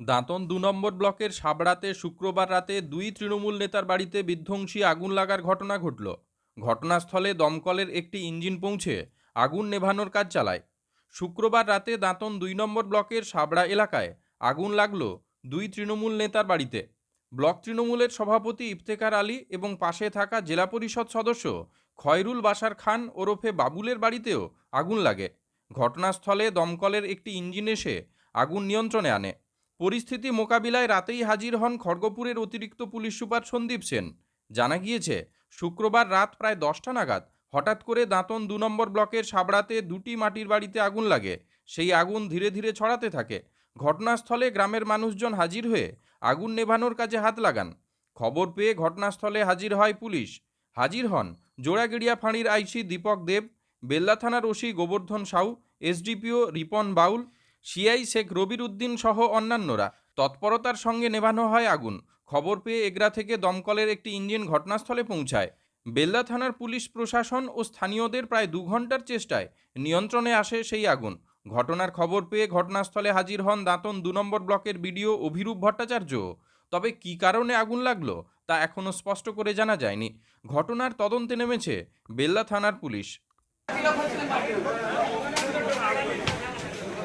দাঁতন দু নম্বর ব্লকের সাবড়াতে শুক্রবার রাতে দুই তৃণমূল নেতার বাড়িতে বিধ্বংসী আগুন লাগার ঘটনা ঘটল। ঘটনাস্থলে দমকলের একটি ইঞ্জিন পৌঁছে আগুন নেভানোর কাজ চালায়। শুক্রবার রাতে দাঁতন দুই নম্বর ব্লকের সাবড়া এলাকায় আগুন লাগল দুই তৃণমূল নেতার বাড়িতে। ব্লক তৃণমূলের সভাপতি ইফতেকার আলী এবং পাশে থাকা জেলা পরিষদ সদস্য খয়রুল বাশার খান ওরফে বাবুলের বাড়িতেও আগুন লাগে। ঘটনাস্থলে দমকলের একটি ইঞ্জিন এসে আগুন নিয়ন্ত্রণে আনে। পরিস্থিতি মোকাবিলায় রাতেই হাজির হন খড়গপুরের অতিরিক্ত পুলিশ সুপার সন্দীপ সেন। জানা গিয়েছে, শুক্রবার রাত প্রায় দশটা নাগাদ হঠাৎ করে দাঁতন দু নম্বর ব্লকের সাবড়াতে দুটি মাটির বাড়িতে আগুন লাগে। সেই আগুন ধীরে ধীরে ছড়াতে থাকে। ঘটনাস্থলে গ্রামের মানুষজন হাজির হয়ে আগুন নেভানোর কাজে হাত লাগান। খবর পেয়ে ঘটনাস্থলে হাজির হয় পুলিশ। হাজির হন জোড়াগিড়িয়া ফাঁড়ির আইসি দীপক দেব, বেল্লা থানার OC Gobardhan Sau, SDPO Ripon Baul CI Sheikh Rabir Uddin সহ অন্যান্যরা তৎপরতার সঙ্গে নেভানো হয় আগুন। খবর পেয়ে এগরা থেকে দমকলের একটি ইঞ্জিন ঘটনাস্থলে পৌঁছায়। বেল্লা থানার পুলিশ প্রশাসন ও স্থানীয়দের প্রায় দু ঘণ্টার চেষ্টায় নিয়ন্ত্রণে আসে সেই আগুন। ঘটনার খবর পেয়ে ঘটনাস্থলে হাজির হন দাঁতন দু নম্বর ব্লকের বিডিও অভিরূপ ভট্টাচার্য। তবে কী কারণে আগুন লাগল তা এখনও স্পষ্ট করে জানা যায়নি। ঘটনার তদন্তে নেমেছে বেল্লা থানার পুলিশ।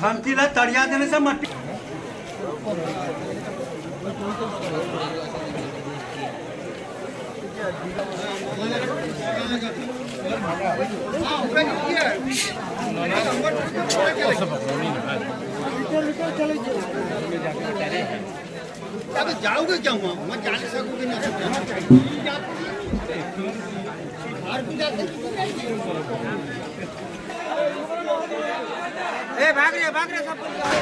खमतीला तड़िया देने से मट्टी जाओगे क्या हुआ मैं जाने सकोगे नहीं? सकोगे ना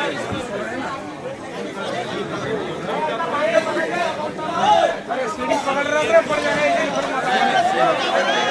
¡Vamos!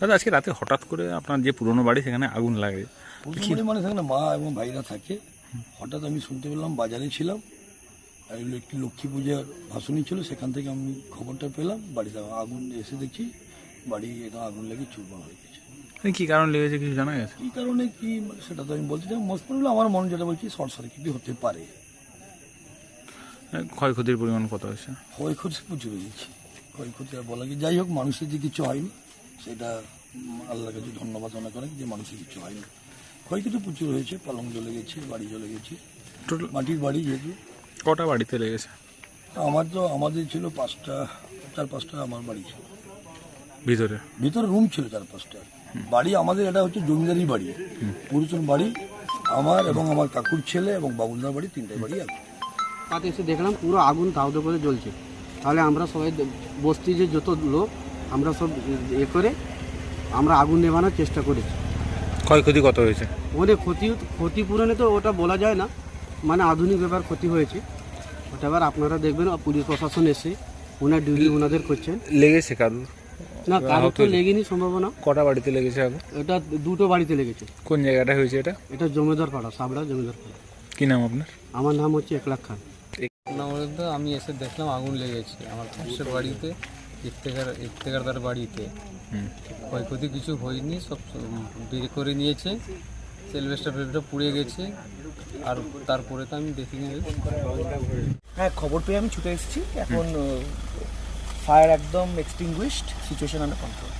দাদা আজকে রাতে হঠাৎ করে আপনার যে পুরনো বাড়ি সেখানে আগুন লাগে। মানে সেখানে মা এবং ভাইরা থাকে। হঠাৎ আমি শুনতে পেলাম বাজারে ছিলাম। একটি লক্ষ্মী পূজার ভাষণই ছিল সেখান থেকে আমি খবরটা পেলাম বাড়িতে আগুন এসে দেখি বাড়ি একদম আগুন লেগে চুরমার হয়ে গেছে। মানে কি কারণ লেগেছে কিছু জানা গেছে? কী কারণে কি সেটা তো আমি বলতে চাই মোস্ট আমার মনে যেটা বলছি শর্ট সার্কিটই হতে পারে। মানে ক্ষয়ক্ষতির পরিমাণ কত হয়েছে? ক্ষয়ক্ষতি প্রচুর হয়েছে। ক্ষয়ক্ষতি আর বলা যাই হোক মানুষের যে কিছু হয়নি সেটা উম, আল্লাহর কাছে ধন্যবাদ মনে করেন যে মানুষের কিছু হয়নি। ক্ষয়ক্ষতি প্রচুর হয়েছে পালং জ্বলে গেছে বাড়ি জ্বলে গেছে। টোটাল মাটির বাড়ি যেহেতু। কটা বাড়িতে লেগেছে? আমার তো আমাদের ছিল পাঁচটা চার পাঁচটা আমার বাড়ি ছিল। ভিতরে? ভিতরে রুম ছিল চার পাঁচটা। বাড়ি আমাদের এটা হচ্ছে জমিদারি বাড়ি। পুরুষন বাড়ি আমার এবং আমার কাকুর ছেলে এবং বাবুলদার বাড়ি তিনটাই বাড়ি আছে তাতে এসে দেখলাম পুরো আগুন তাও করে জ্বলছে। তাহলে আমরা সবাই বস্তি যে যত লোক আমরা সব এ করে আমরা আগুন নেভানোর চেষ্টা করেছি। ক্ষয়ক্ষতি কত হয়েছে? ওদের ক্ষতি ক্ষতিপূরণে তো ওটা বলা যায় না মানে আধুনিক ব্যাপার ক্ষতি হয়েছে। ওটা এবার আপনারা দেখবেন পুলিশ প্রশাসন এসে ওনার ডিউটি ওনাদের করছেন। লেগেছে কারুর না কারও তো লেগেনি সম্ভাবনা। কটা বাড়িতে লেগেছে আগুন? এটা দুটো বাড়িতে লেগেছে। কোন জায়গাটা হয়েছে এটা? এটা জমিদার পাড়া সাবড়া জমিদার পাড়া কি নাম আপনার? আমার নাম হচ্ছে একলাখ খান। বলতে আমি এসে দেখলাম আগুন লেগেছে আমার পাশের বাড়িতে ইফতেকার ইফতেকারদার বাড়িতে। ক্ষয়ক্ষতি কিছু হয়নি সব বের করে নিয়েছে। সেলভেস্টার ফেলভেস্টার পুড়ে গেছে। আর তারপরে তো আমি দেখিনি। হ্যাঁ খবর পেয়ে আমি ছুটে এসেছি। এখন ফায়ার একদম এক্সটিংগুইশড সিচুয়েশন আন্ডার কন্ট্রোল